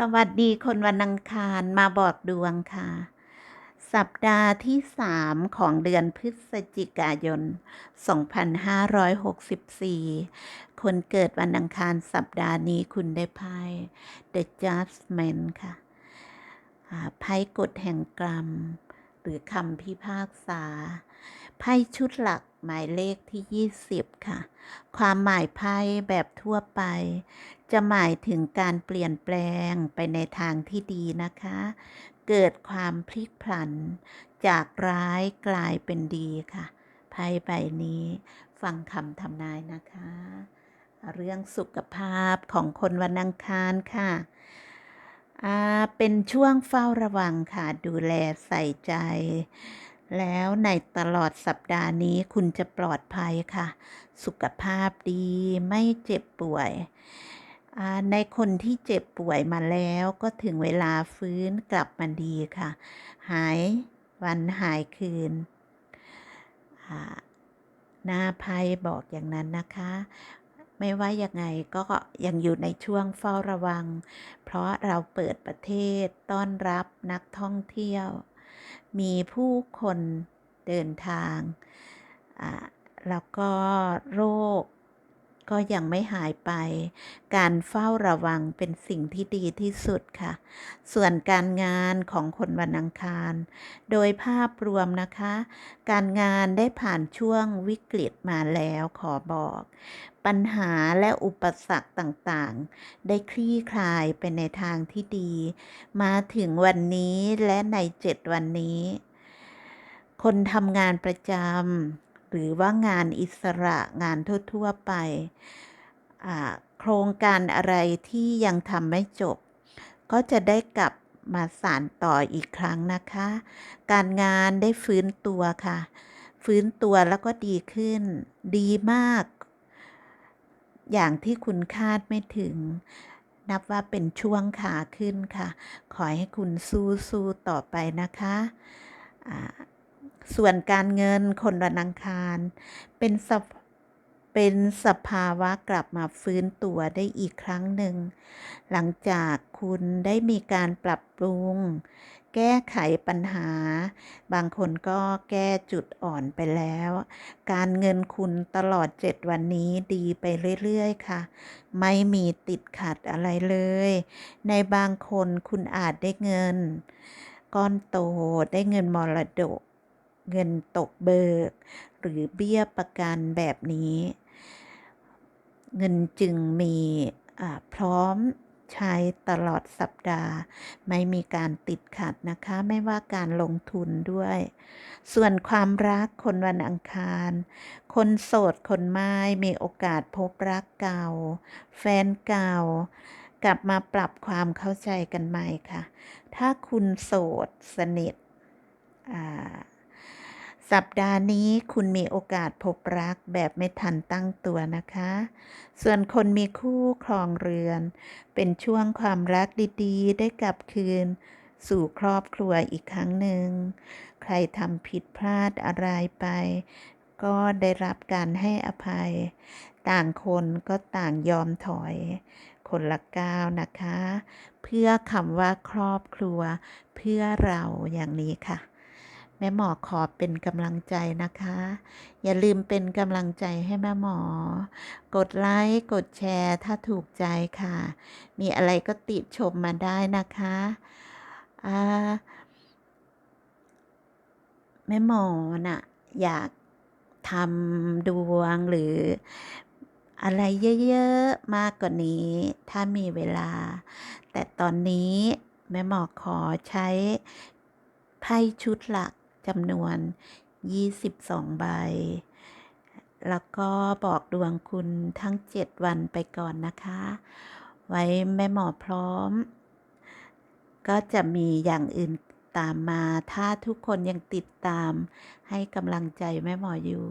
สวัสดีคนวันอังคารมาบอกดวงค่ะ สัปดาห์ที่ 3 ของเดือนพฤศจิกายน 2564 คนเกิดวันอังคารสัปดาห์นี้คุณได้ไพ่ The Judgment ค่ะไพ่กฎแห่งกรรม หรือคำพิพากษา ไพ่ชุดหลักหมายเลขที่ 20 ค่ะ ความหมายไพ่แบบทั่วไป จะหมายถึงการเปลี่ยนแปลงไปในทางที่ดีนะคะ เกิดความพลิกผลัน จากร้ายกลายเป็นดีค่ะ ไพ่ใบนี้ฟังคำทำนายนะคะ เรื่องสุขภาพของคนวันอังคารค่ะเป็นช่วงเฝ้าระวังค่ะ ดูแลใส่ใจ แล้วในตลอดสัปดาห์นี้คุณจะปลอดภัยค่ะ สุขภาพดีไม่เจ็บป่วย ในคนที่เจ็บป่วยมาแล้วก็ถึงเวลาฟื้นกลับมาดีค่ะ หายวันหายคืนอ่าหน้าไพ่บอกอย่างนั้นนะคะ ไม่ว่ายังไงก็ยังอยู่ในช่วงเฝ้าระวัง เพราะเราเปิดประเทศต้อนรับนักท่องเที่ยว มีผู้คนเดินทาง แล้วก็โรค ก็ยังไม่หายไป การเฝ้าระวังเป็นสิ่งที่ดีที่สุดค่ะ ส่วนการงานของคนวันอังคาร โดยภาพรวมนะคะ การงานได้ผ่านช่วงวิกฤตมาแล้วขอบอก ปัญหาและอุปสรรคต่างๆ ได้คลี่คลายไปในทางที่ดี มาถึงวันนี้และในเจ็ดวันนี้ คนทำงานประจำ หรือว่างานอิสระงานทั่ว ๆ ไป โครงการอะไรที่ยังทำไม่จบ ก็จะได้กลับมาสานต่ออีกครั้งนะคะ การงานได้ฟื้นตัวค่ะ ฟื้นตัวแล้วก็ดีขึ้น ดีมาก อย่างที่คุณคาดไม่ถึง นับว่าเป็นช่วงขาขึ้นค่ะ ขอให้คุณสู้สู้ต่อไปนะคะ ส่วนการเงินคนวันอังคาร เป็นสภเป็นสภาวะกลับมาฟื้นตัวได้อีกครั้งหนึ่ง หลังจากคุณได้มีการปรับปรุง แก้ไขปัญหา บางคนก็แก้จุดอ่อนไปแล้ว การเงินคุณตลอด 7 วันนี้ดีไปเรื่อยๆ ค่ะ ไม่มีติดขัดอะไรเลย ในบางคนคุณอาจได้เงิน ก้อนโตได้เงินมรดก เงินตกเบิก หรือเบี้ยประกันแบบนี้ เงินจึงมีพร้อมใช้ตลอดสัปดาห์ ไม่มีการติดขัดนะคะ ไม่ว่าการลงทุนด้วย ส่วนความรักคนวันอังคาร คนโสดคนไม้มีโอกาสพบรักเก่า แฟนเก่า กลับมาปรับความเข้าใจกันใหม่ค่ะ ถ้าคุณโสดสนิทอ่า สัปดาห์นี้คุณมีโอกาสพบรักแบบไม่ทันตั้งตัวนะคะ ส่วนคนมีคู่ครองเรือน เป็นช่วงความรักดีๆ ได้กลับคืน สู่ครอบครัวอีกครั้งหนึ่ง ใครทำผิดพลาดอะไรไป ก็ได้รับการให้อภัย ต่างคนก็ต่างยอมถอย คนละก้าวนะคะ เพื่อคำว่าครอบครัว เพื่อเราอย่างนี้ค่ะ แม่หมอขอเป็นกำลังใจนะคะ อย่าลืมเป็นกำลังใจให้แม่หมอ กดไลค์ กดแชร์ถ้าถูกใจค่ะ มีอะไรก็ติชมมาได้นะคะแม่หมอน่ะอยากทำดวงหรืออะไรเยอะๆ มากกว่านี้ ถ้ามีเวลา แต่ตอนนี้แม่หมอขอใช้ไพ่ชุดหลัก จำนวน 22 ใบ แล้วก็บอกดวงคุณทั้ง 7 วันไปก่อนนะคะ ไว้แม่หมอพร้อม ก็จะมีอย่างอื่นตามมา ถ้าทุกคนยังติดตามให้กำลังใจแม่หมออยู่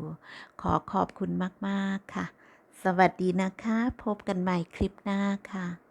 ขอขอบคุณมาก ๆ ค่ะ สวัสดีนะคะ พบกันใหม่คลิปหน้าค่ะ